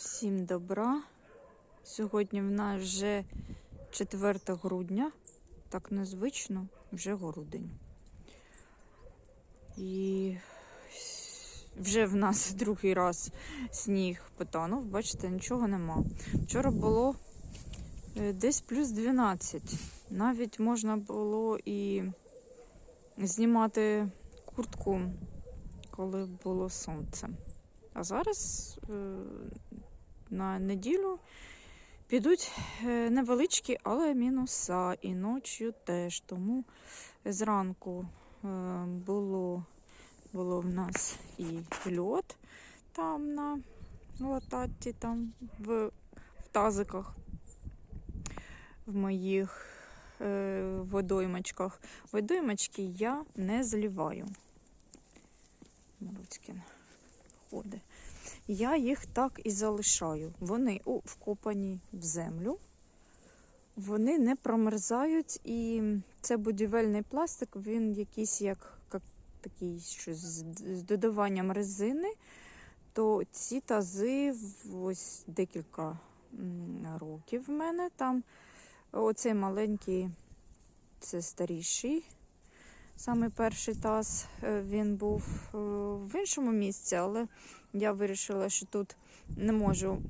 Всім добра. Сьогодні в нас вже 4 грудня, так незвично, вже грудень. І вже в нас другий раз сніг потонув, бачите, нічого нема. Вчора було е, десь плюс 12. Навіть можна було і знімати куртку, коли було сонце. А зараз е, на неділю підуть е, невеличкі, але мінуса. І ночі теж. Тому зранку е, було, було в нас і льот там на лататті, там в, в тазиках, в моїх е, водоймачках. Водоймачки я не зливаю. Маруцькін ходить. Я їх так і залишаю. Вони вкопані в землю, вони не промерзають, і це будівельний пластик, він якийсь як, як такий щось з, додаванням резини, то ці тази ось декілька років в мене там. Оцей маленький, це старіший. Саме перший таз е, він був е, в іншому місці, але я вирішила, що тут не можу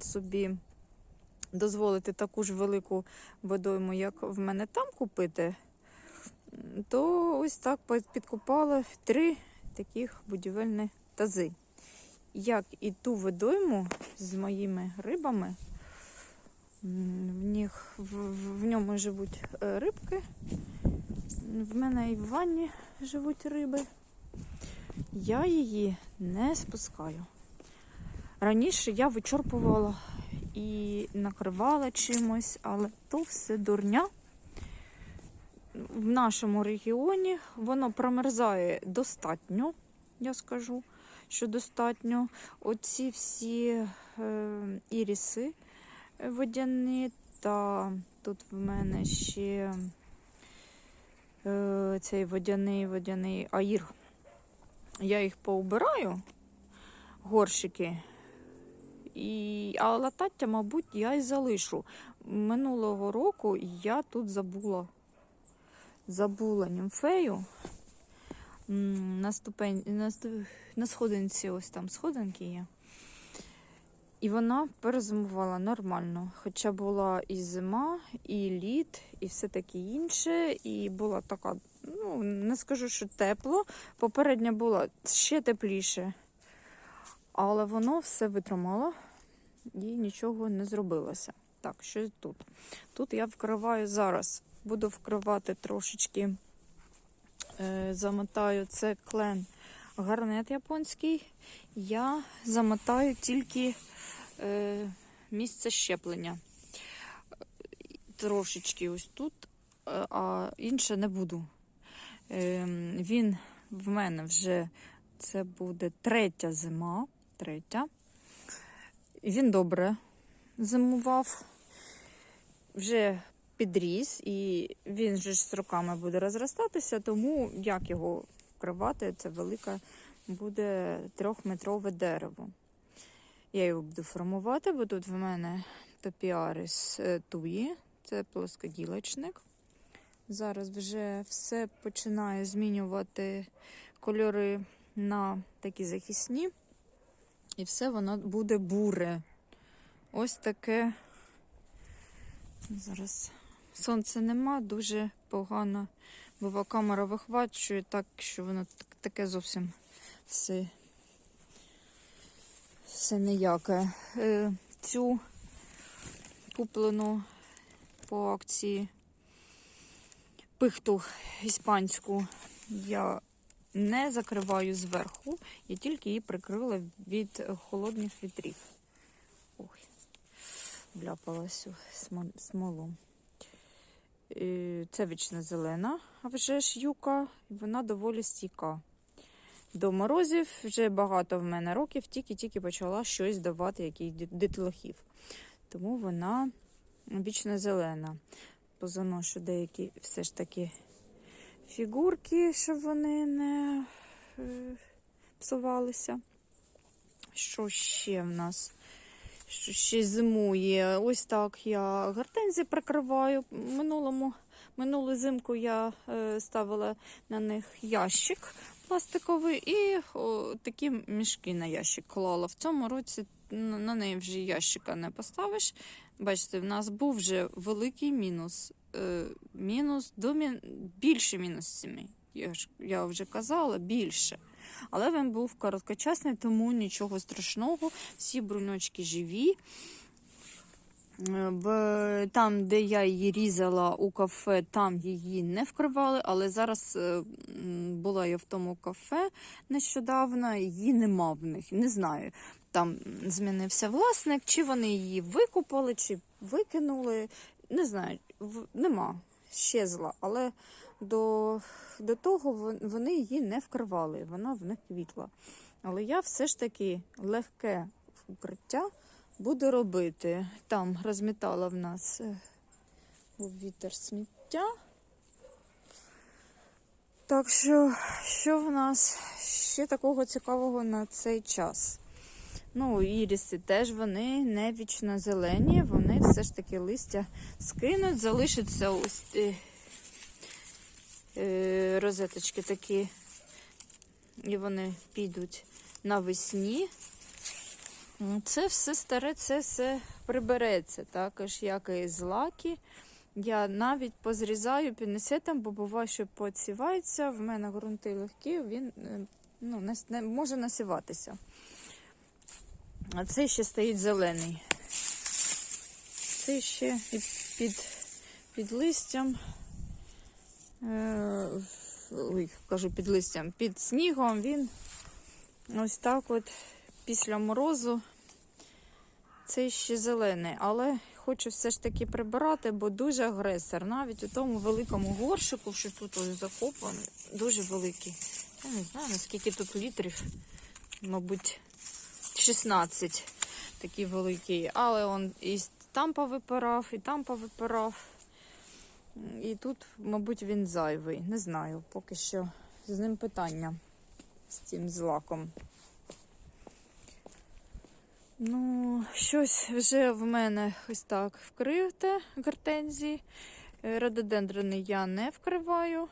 собі дозволити таку ж велику водойму, як в мене там купити. То ось так підкупала три таких будівельні тази. Як і ту водойму з моїми рибами, в, них, в, в- в ньому живуть е, рибки. В мене і в ванні живуть риби. Я її не спускаю. Раніше я вичерпувала і накривала чимось, але то все дурня. В нашому регіоні воно промерзає достатньо, я скажу, що достатньо. Оці всі е, іріси водяні, та тут в мене ще цей водяний водяний аїр. Я їх поубираю, горщики. І, а латаття, мабуть, я й залишу. Минулого року я тут забула. Забула німфею. На ступень, на, на сходинці, ось там сходинки є. І вона перезимувала нормально. Хоча була і зима, і лід, і все таке інше. І була така, ну, не скажу, що тепло. Попередня була ще тепліше. Але воно все витримало і нічого не зробилося. Так, що тут? Тут я вкриваю зараз. Буду вкривати трошечки, е, замотаю це клен гарнет японський. Я замотаю тільки е, місце щеплення. Трошечки ось тут, е, а інше не буду. Е, він в мене вже це буде третя зима. Третя. Він добре зимував, вже підріс, і він же з роками буде розростатися, тому як його вкривати, це велике буде трьохметрове дерево. Я його буду формувати, бо тут в мене топіарис е, туї, це плоскоділочник. Зараз вже все починає змінювати кольори на такі захисні. І все воно буде буре. Ось таке. Зараз сонця нема, дуже погано. Бува камера вихвачує так, що воно таке зовсім все, все ніяке. Е, цю куплену по акції пихту іспанську я не закриваю зверху, я тільки її прикрила від холодних вітрів. Ой, вляпалась у смо- смолу. Е, Це вічно зелена, а вже ж юка, і вона доволі стійка. До морозів вже багато в мене років, тільки-тільки почала щось давати, який дитлохів. Тому вона вічно зелена. Позаношу деякі все ж таки фігурки, щоб вони не е, псувалися. Що ще в нас? Що ще зимує? Ось так я гортензії прикриваю. Минулому, минулу зимку я е, ставила на них ящик пластиковий і о, такі мішки на ящик клала. В цьому році на неї вже ящика не поставиш. Бачите, в нас був вже великий мінус. Е, мінус до мін... більше мінус 7. Я ж я вже казала, більше. Але він був короткочасний, тому нічого страшного. Всі бруньочки живі. Е, там, де я її різала у кафе, там її не вкривали, але зараз е, була я в тому кафе нещодавно, її нема в них. Не знаю. Там змінився власник, чи вони її викупали, чи викинули. Не знаю, нема, щезла. Але до, до того вони її не вкривали, вона в них квітла. Але я все ж таки легке укриття буду робити. Там розмітала в нас е, вітер сміття. Так що, що в нас ще такого цікавого на цей час? Ну, іріси теж вони не вічно зелені, вони все ж таки листя скинуть, залишаться ось е, е, розеточки такі, і вони підуть навесні. Ну, Це все старе, це все прибереться, також як і злаки. Я навіть позрізаю пінесетом, бо буває, що поцівається. В мене ґрунти легкі, він е, ну, не, не може насіватися. А цей ще стоїть зелений. Цей ще і під, під листям. Е, ой, кажу під листям, під снігом він ось так от після морозу. Цей ще зелений, але хочу все ж таки прибирати, бо дуже агресор. Навіть у тому великому горшику, що тут ось закопаний, дуже великий. Я не знаю, наскільки тут літрів, мабуть, 16 такий великий. Але він і там повипирав, і там повипирав. І тут, мабуть, він зайвий. Не знаю, поки що з ним питання з цим злаком. Ну, щось вже в мене ось так вкрите гортензії. Е, Рододендрони я не вкриваю,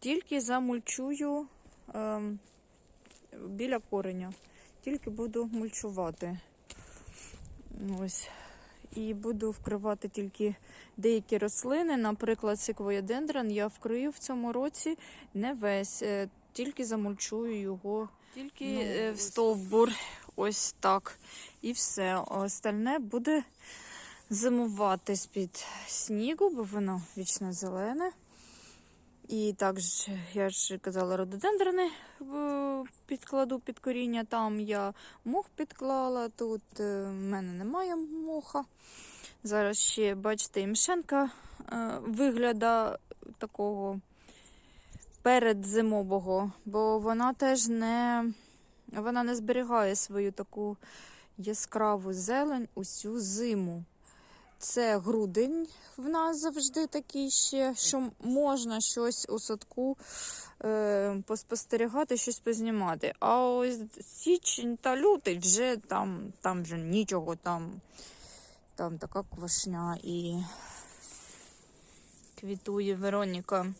тільки замульчую ем, біля кореня. Тільки буду мульчувати. Ось. І буду вкривати тільки деякі рослини. Наприклад, секвоєдендрон я вкрию в цьому році не весь, е, тільки замульчую його, тільки Ну, е, в стовбур. Ось так. І все. Остальне буде зимувати з-під снігу, бо воно вічно зелене. І також, я ж казала, рододендрони е, підкладу під коріння. Там я мох підклала, тут е, в мене немає моха. Зараз ще, бачите, і мшенка е, вигляда такого передзимового, бо вона теж не, вона не зберігає свою таку яскраву зелень усю зиму. Це грудень в нас завжди такий ще, що можна щось у садку е, поспостерігати, щось познімати. А ось січень та лютий вже там, там вже нічого, там, там така квашня і квітує Вероніка.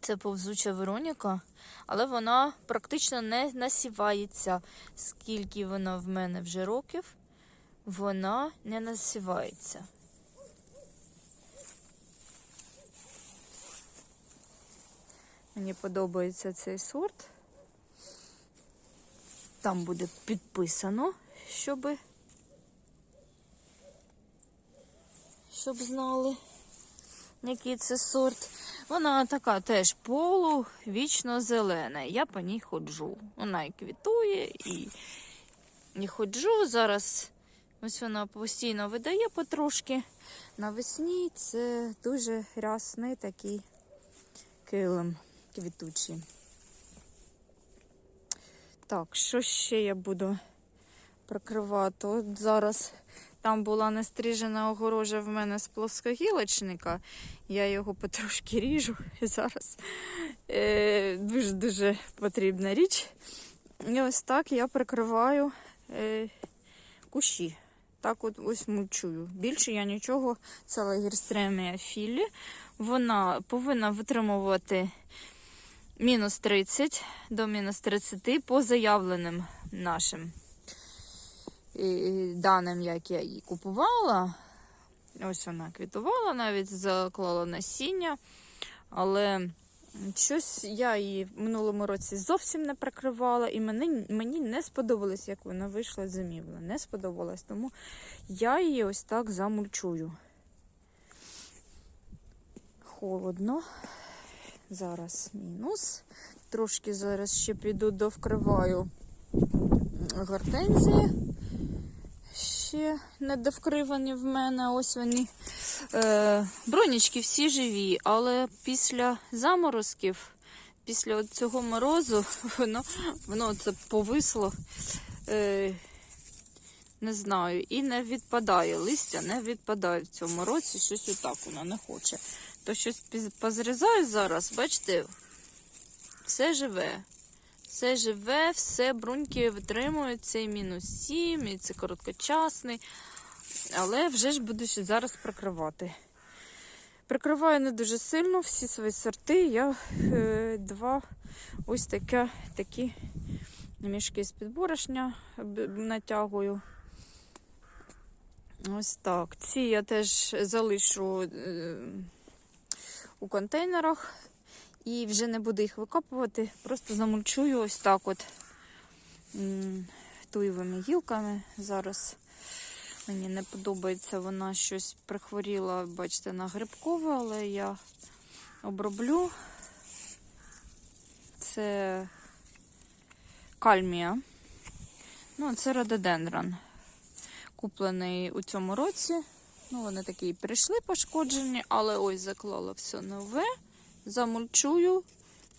Це повзуча Вероніка, але вона практично не насівається. Скільки вона в мене вже років, вона не насівається. Мені подобається цей сорт. Там буде підписано, щоб, щоб знали, який це сорт. Вона така теж полу, вічно зелена. Я по ній ходжу. Вона і квітує, і, і ходжу. Зараз ось вона постійно видає потрошки. Навесні це дуже рясний такий килим квітучий. Так, що ще я буду прикривати? От зараз там була нестрижена огорожа в мене з плоскогілочника. Я його потрошки ріжу зараз е, дуже дуже потрібна річ. І ось так я прикриваю е, кущі. Так от ось мульчую. Більше я нічого, це лагерстремія філі. Вона повинна витримувати мінус 30 до мінус 30 по заявленим нашим даним, як я її купувала. Ось вона квітувала, навіть заклала насіння. Але щось я її в минулому році зовсім не прикривала, і мені, мені не сподобалось, як вона вийшла зимівла. Не сподобалось, тому я її ось так замульчую. Холодно. Зараз мінус. Трошки зараз ще піду довкриваю гортензії. Ще не довкривані в мене. Ось вони. Е, бронічки всі живі, але після заморозків, після цього морозу, воно, воно це повисло. Е, не знаю, і не відпадає. Листя не відпадає в цьому році, щось отак воно не хоче. То щось позрізаю зараз, бачите, все живе. Все живе, все бруньки витримують цей мінус 7, і це короткочасний. Але вже ж буду ще зараз прикривати. Прикриваю не дуже сильно всі свої сорти. Я е, два ось таке, такі мішки з підборошня натягую. Ось так. Ці я теж залишу е, у контейнерах і вже не буду їх викопувати, просто замульчую ось так от туєвими гілками. Зараз мені не подобається, вона щось прихворіла, бачите, на грибкове, але я оброблю. Це кальмія. Ну, це рододендрон. Куплений у цьому році. Ну, вони такі прийшли пошкоджені, але ось заклала все нове. Замульчую.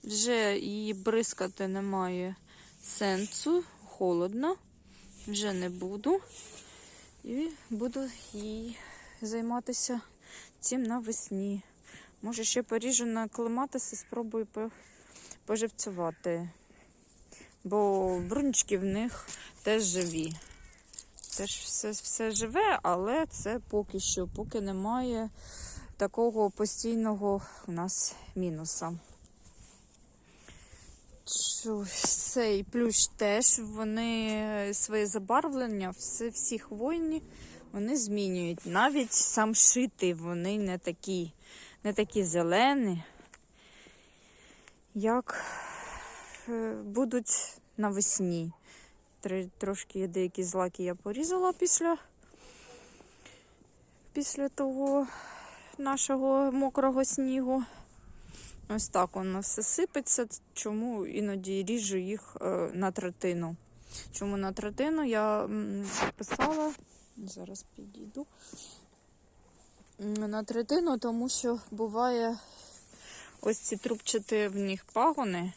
Вже її бризкати немає сенсу. Холодно. Вже не буду. І буду їй займатися цим навесні. Може, ще поріжу на клематиси, спробую поживцювати. Бо брунчики в них теж живі. Теж все, все живе, але це поки що, поки немає такого постійного у нас мінуса. Цей плющ теж вони своє забарвлення, все, всі хвойні, вони змінюють. Навіть сам шити вони не такі, не такі зелені, як е, будуть навесні. Тр- Трошки деякі злаки я порізала після, після того нашого мокрого снігу. Ось так воно все сипеться, чому іноді ріжу їх е, на третину. Чому на третину я писала, зараз підійду. На третину, тому що буває ось ці трубчаті в них пагони.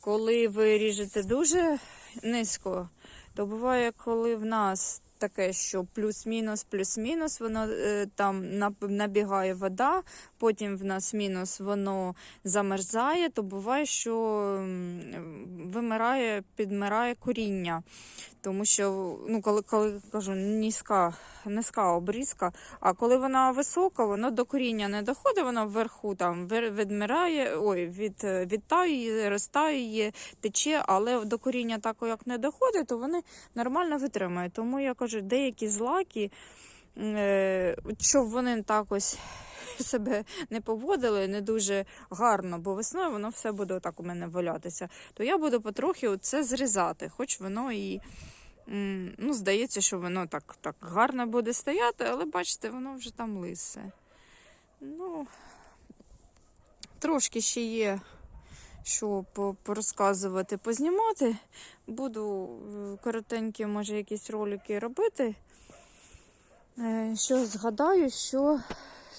Коли ви ріжете дуже низько, то буває, коли в нас таке, що плюс-мінус, плюс-мінус, воно е, там набігає вода, потім в нас мінус, воно замерзає, то буває, що вимирає, підмирає коріння. Тому що, ну, коли, коли кажу, низька, низька обрізка, а коли вона висока, воно до коріння не доходить, воно вверху там відмирає, ой, від, відтаює, розтаює, тече, але до коріння так як не доходить, то вони нормально витримують. Тому я кажу, деякі злаки, е, щоб вони так ось себе не поводили не дуже гарно, бо весною воно все буде так у мене валятися, то я буду потрохи це зрізати, хоч воно і. Ну, здається, що воно так, так гарно буде стояти, але бачите, воно вже там лисе. Ну, трошки ще є, що порозказувати, познімати. Буду е, коротенькі, може, якісь ролики робити. Е, Що згадаю, що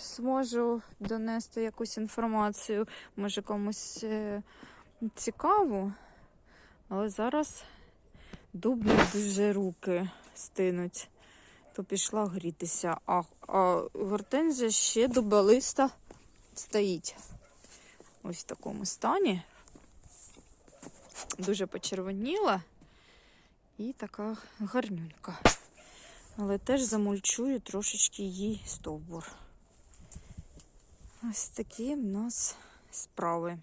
зможу донести якусь інформацію, може комусь е, цікаву. Але зараз дубні дуже руки стинуть. то пішла грітися. А, а гортензія ще дубелиста стоїть. Ось в такому стані. Дуже почервоніла і така гарнюнька. Але теж замульчую трошечки її стовбур. Ось такі в нас справи.